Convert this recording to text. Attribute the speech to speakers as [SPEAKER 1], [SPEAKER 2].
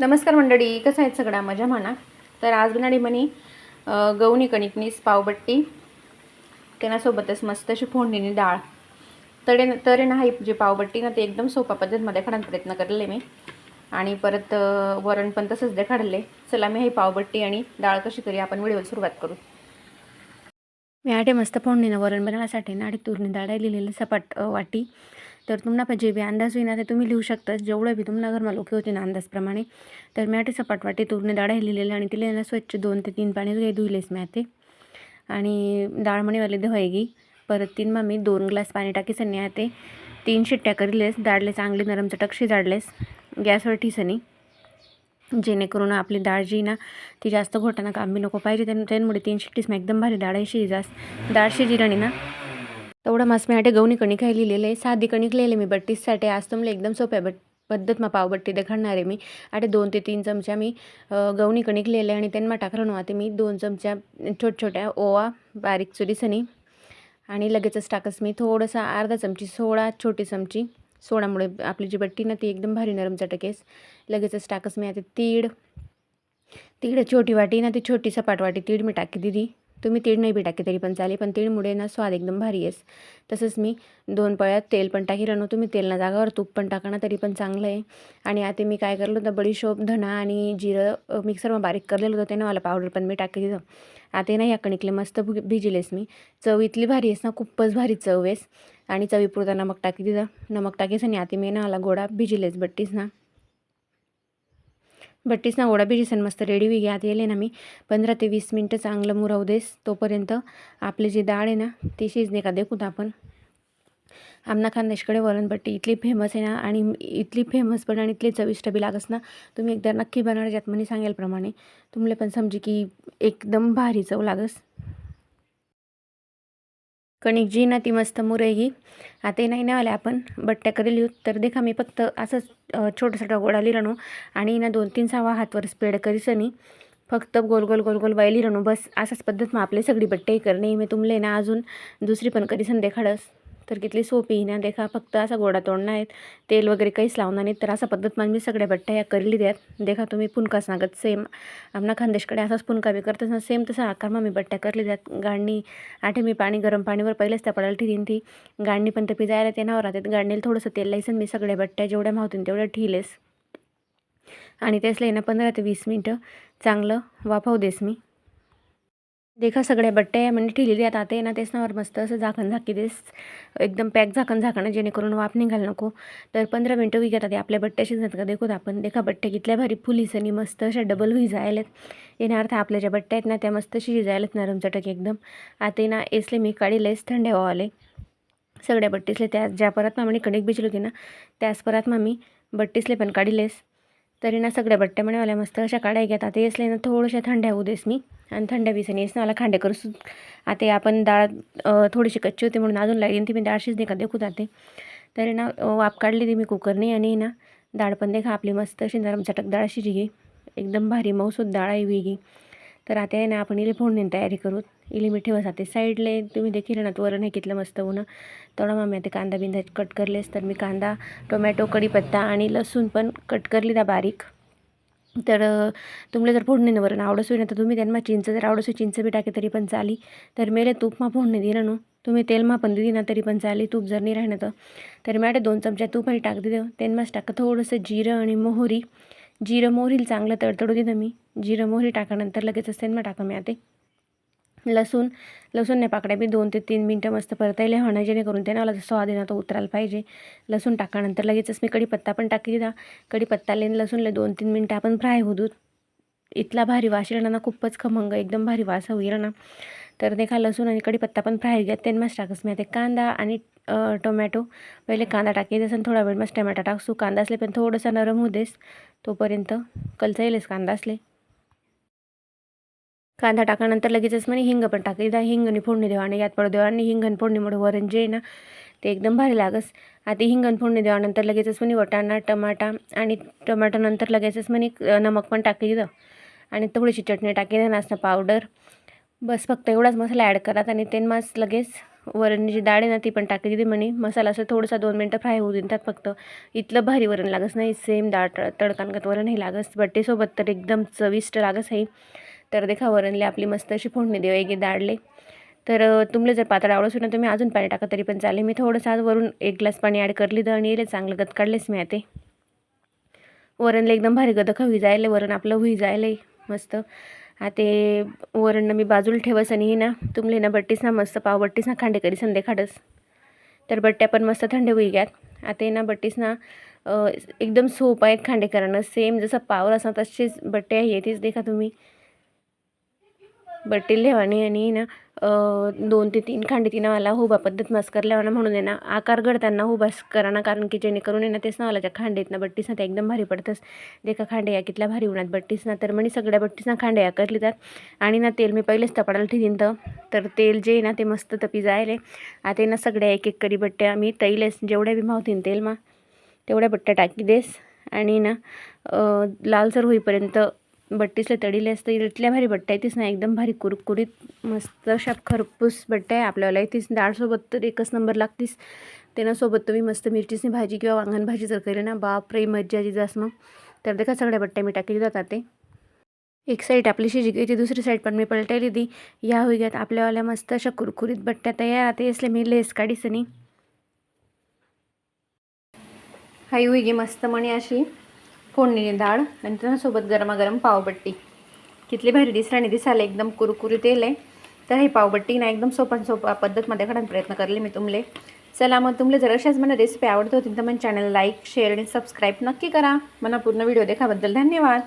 [SPEAKER 1] नमस्कार मंडळी कसं आहेत सगळ्या? मजा म्हणा तर आज बनाडी म्हणी अं, गवणी कणिकनीस पावबट्टी त्याच्यासोबतच मस्त अशी फोडणीनी डाळ. तडे तरे ना ही जी पावबट्टी ना ते एकदम सोपा पद्धतीमध्ये खाण्याचा प्रयत्न करले मी. आणि परत वरण पण तसंच दे चला मी ही पावबट्टी आणि डाळ कशी करी आपण व्हिडिओला सुरुवात करू. मी आठे मस्त फोडणीनं वरण बनवण्यासाठी ना आधी तुरणी डाळ लिहिलेलं सपाट वाटी. तर तुम्हाला पण जे बी अंदाज होईना ते तुम्ही लिहू शकता. जेवढं बी तुम्हाला घरमा लोक होते ना अंदाजप्रमाणे. तर मी आठी सपाट वाटी तुरणी डाळ हे लिहिलेलं आणि तिला ना स्वच्छ दोन ते तीन पाणी धुये धुईलेस मी आते. आणि डाळ म्हणीवाले धुवायगी. परत तीन मग मी दोन ग्लास पाणी टाकीसनी आते. तीन शिट्ट्या करीलेस. डाळले चांगली नरम चटक शिजाडलेस. गॅसवर ठिसनी. जेणेकरून आपली डाळ जी ना ती जास्त घोटाना कामबी नको. पाहिजे त्यांमुळे त्यामुळे तीन शिट्टीस मग एकदम भारी डाळ शिजास. डाळ शिजिराणी ना तेवढं मास मी आटे गवणी कणिक आहे लिहिलेलं आहे. साधी कणिक लिहिले मी बट्टीससाठी आज तुम्हाला एकदम सोप्या बट पद्धत मग पावबट्टी देखाडणार आहे मी. आटे दोन ते तीन चमचा मी गवणी कणिक लिहिले आणि त्यांना टाकलं ते मी. दोन चमचा छोट छोट्या ओवा बारीक चुरीसनी आणि लगेचच टाकस मी थोडंसं अर्धा चमची सोळा छोटी चमची. सोडामुळे आपली जी बट्टी ना ती एकदम भारी नरम चटकेस. लगेचच टाकस मी आता तीड तीड छोटी वाटी ना ती छोटी सपाट वाटी तीड मी टाकी दिली. तुम्ही तीळ नाही बी टाकी तरी पण चालेल पण तीळमुळे ना स्वाद एकदम भारी येस तसंच मी दोन पळ्यात तेल पण टाकी राहणं तुम्ही तेल ना जागावर तूप पण टाकणार तरी पण चांगलं आहे. आणि आता मी काय करलं होतं बडीशोप धणा आणि जिरं अ, बारीक करलेलं होतं त्यानं मला पावडर पण मी टाकी दिलं आता ना या कणिकले मस्त भु भिजिलेस मी. चव इथली भारी आहेस ना खूपच भारी चव आहेस. आणि चवीपुरता नमक टाकी दिलं नमक टाकीस आणि आता मी ना मला गोडा भिजिलेस बट्टीस ना. बट्टीस ना गोडा भिजीसन मस्त रेडी होई घ्या. येले ना मी. पंधरा ते वीस मिनटं चांगलं मुरवू देस. तोपर्यंत आपली जी डाळ आहे ना ती शिजणे का देखूत आपण. आमना खानदेशकडे वरणपट्टी इथली फेमस आहे ना आणि इथली फेमस पण आणि इथली चविष्ट बी लागस ना तुम्ही एकदा नक्की बनवणार ज्यात म्हणे सांगेल प्रमाणे. तुम्हाला पण समजे की एकदम भारी चव लागस. कणिक जी ना ती मस्त मुरही आता नाही ना आले आपण बट्ट्या करेल येऊ तर देखा मी फक्त असंच छोटासा छोटा छोटा गोडा आणि ना दोन तीन सहा हातवर स्प्रेड करीसनी फक्त गोल गोल गोल गोल वायली रणू बस असाच पद्धत मग आपली सगळी बट्टेही करणे मी तुमले ना अजून दुसरी पण करीसन देखाडस. तर कितली सोपी ना. देखा फक्त असा गोडा तोडणार आहेत तेल वगैरे काहीच लावणार नाहीत. तर असा पद्धत मी सगळ्या बट्ट्या या करली द्यात देखा तुम्ही पुनका सांगत सेम आमना खानदेशकडे असाच पुनका बी करतस ना सेम तसा आकार मग मी बट्ट्या करली द्यात गाडणी आठे मी पाणी गरम पाणीवर पहिलेच त्या पडायला ठेवीन ती. गाडणी पण तर पिजायला ते नावर राहतात. गाडणीला थोडंसं तेल लायसन मी सगळ्या बट्ट्या जेवढ्या मावतीन तेवढ्या ठिलेस आणि त्यासला ना पंधरा ते वीस मिनटं. चांगलं वाफवू देस मी. देखा सगळ्या बट्ट्या म्हणजे ठेलेली आता आता ना तेच नावर मस्त असं झाकण झाकी देस. एकदम पॅक झाकण झाकणं जेणेकरून वाफ निघाल नको. तर पंधरा मिनटं वी घेतात आपल्या बट्ट्या शिजत का? देखोत आपण देखा बट्ट्या कितल्या भारी फुलीसनी मस्त अशा डबल होई जायलेत येणार अर्थ आपल्या ज्या बट्ट्या आहेत ना त्या मस्त शिजायलात नरम चटक एकदम. आता ना एसले मी काढीलेस थंड आले सगळ्या बट्टीसले त्या ज्या परत मामणी कणिक बिजली होती ना त्याच परत मामी बट्टीसले पण काढीलेस तरी ना सगळ्या बट्ट्या म्हणवाल्या मस्त अशा काढाय घेतात. आता येसले ना थोड्याशा थंड्या होऊ देस मी. आणि थंड्या बिसाने येस ना मला खांडे करू सु आता आपण डाळ थोडीशी कच्ची होती म्हणून अजून लागेल ती मी डाळ शिजणे का देखू जाते. तरी ना वाप वाफ काढली ती मी कुकरने आणि ना डाळ पण देखा आपली मस्त अशी नरम चटक डाळ शिजी एकदम भारी मऊसूद डाळ आहे वेगळी. तर आता आहे ना आपण इले फोडणी तयारी करू. इली मी ठेवत साईडले तुम्ही देखील ना वरण हे कितलं मस्त ऊन. तेवढा मग मी आता कांदा बिंदा कट करलेस तर मी कांदा टोमॅटो कढीपत्ता आणि लसूण पण कट करली दा बारीक. तर तुम्हाला जर फोडणी वरण आवडस होईल तर तुम्ही त्यांना चिंच जर आवडस होई चिंच बी टाके तरी पण चाली तर मेले तूप मा फोडणी दिलं ना तुम्ही तेल मा पण दिली ना तरी पण चाली तूप जर नाही राहिलं तर. तर मॅडे दोन चमच्या तूपही टाक दिलं. त्यांनाच टाका थोडंसं जिरं आणि मोहरी. जिरं मोहरील चांगलं तडतडू दिलं मी. जिरं मोहरी टाकानंतर लगेचच त्यांना टाका मी आता लसूण लसूण नाही पाकड्या बी दोन ते तीन मिनटं मस्त परतायला होणं जेणेकरून त्यानं मला स्वाद येणार तो उतरायला पाहिजे. लसूण टाकानंतर लगेचच मी कढीपत्ता पण टाकी दिला कढीपत्ता लेन लसूणले दोन तीन मिनटं आपण फ्राय होऊ दूत इथला भारी वास येणार ना खूपच खमंग एकदम भारी वास होईल ना. तर देखा लसूण आणि कढीपत्ता पण फ्राय घ्या त्यांनाच टाकस. मी आता कांदा आणि टोमॅटो पहिले कांदा टाकी देस आणि थोडा वेळ मस्त टोमॅटो टाकसू. कांदा असले पण थोडंसं नरम होऊ देस तोपर्यंत. कलचा येईलच कांदा असले. कांदा टाकल्यानंतर लगेचच म्हणे हिंग पण टाकी. द्या हिंगणी फोडणी देवा आणि यात पडू देवा आणि हिंगण फोडणीमुळे वरण जे आहे ना ते एकदम भारी लागस. आता हिंगण फोडणी देवानंतर लगेचच म्हणे वटाणा टमाटा आणि टमाटो नंतर लगेचच म्हणे नमक पण टाकी दिलं आणि थोडीशी चटणी टाकी दे नाचणं पावडर बस फक्त एवढाच मसाला ॲड करा आणि ते मस्त लगेच वरण जी डाळ आहे ना ती पण टाकी दिली म्हणे. मसाला असं थोडंसं दोन मिनटं फ्राय होऊ देतात फक्त. इथलं भारी वरण लागस नाही सेम डाळ तड वरण हे लागस. बट्टेसोबत तर एकदम चविष्ट लागस आहे तर देखा वरणले आपली मस्त अशी फोडणी देऊ देवायची दाडले. तर तुमले जर पातळ आवडत ना तुम्ही अजून पाणी टाका तरी पण चालेल. मी थोडंसं आज वरून एक ग्लास पाणी ॲड करली तर आणि चांगलं गत काढलेच मी आता. वरणला एकदम भारी गत हुई जायले वरण आपलं हुई जायले मस्त. आता वरण मी बाजूला ठेवस आणि ना तुमले ना बट्टीस ना मस्त पाव बट्टीस ना खांडे करी संदे खाडस. तर बट्ट्या पण मस्त थंड होई घ्यात आता ना बट्टीस ना एकदम सोप आहेत खांडे करणं सेम जसं पावर असा तसेच बट्टे आहे तीच देखा तुम्ही. बट्टी लेवानी आणि ना दोन ते तीन खांडे तिनं मला हुबा पद्धत मस्कर लेवाना म्हणून आहे ना आकार घडताना हुबास करा ना कारण की जेणेकरून आहे ना तेच नावालाच्या खांडेत ना बट्टीस ना त्या एकदम भारी पडतंच. देखा खांडे या कितल्या भारी उन्हात बट्टीस ना तर म्हणे सगळ्या बट्टीस ना खांडे या करली जात आणि ना तेल मी पहिलेच तपाडायला ठेवीन तर. तर तेल जे ना ते मस्त तपी जायले. आता ना सगळ्या एक एक करी बट्ट्या मी तैलेस जेवढ्या बी मावतीन तेल मा तेवढ्या बट्ट्या टाकी देस. आणि ना लालसर होईपर्यंत बट्टीसले तडीले असतं इथल्या भारी बट्ट्या तीच ना एकदम भारी कुरकुरीत मस्त अशा खरपूस बट्ट्या आहे आपल्याला. तीच डाळसोबत तर एकच नंबर लागतीस. त्याच्यासोबत तुम्ही मस्त मिरचीसनी भाजी किंवा वांगण भाजी जर केली ना बापरे मज्जा जास मग. तर देखा सगळ्या बट्ट्या मी टाकली जातात ते. एक साईड आपली शिजी गेली दुसरी साईड पण मी पलटायली ती. या होई आपल्यावाल्या मस्त अशा कुरकुरीत बट्ट्या तयार आता असले मी लेस काढीस नाही हाई होईगे मस्त म्हणे अशी. फोडणीने डाळ आणि त्याच्यासोबत गरमागरम पावबट्टी कितली भारी दिसराणी दिसायला एकदम कुरुकुरी तेल आहे तर हे पावबट्टी ना एकदम सोपान सोपा पद्धतमध्ये काढायला प्रयत्न करले मी तुमले. चला मग तुमले जर अशाच मला रेसिपी आवडत होती तर मग चॅनल लाईक शेअर आणि सबस्क्राईब नक्की करा. मला पूर्ण व्हिडिओ देखाबद्दल धन्यवाद.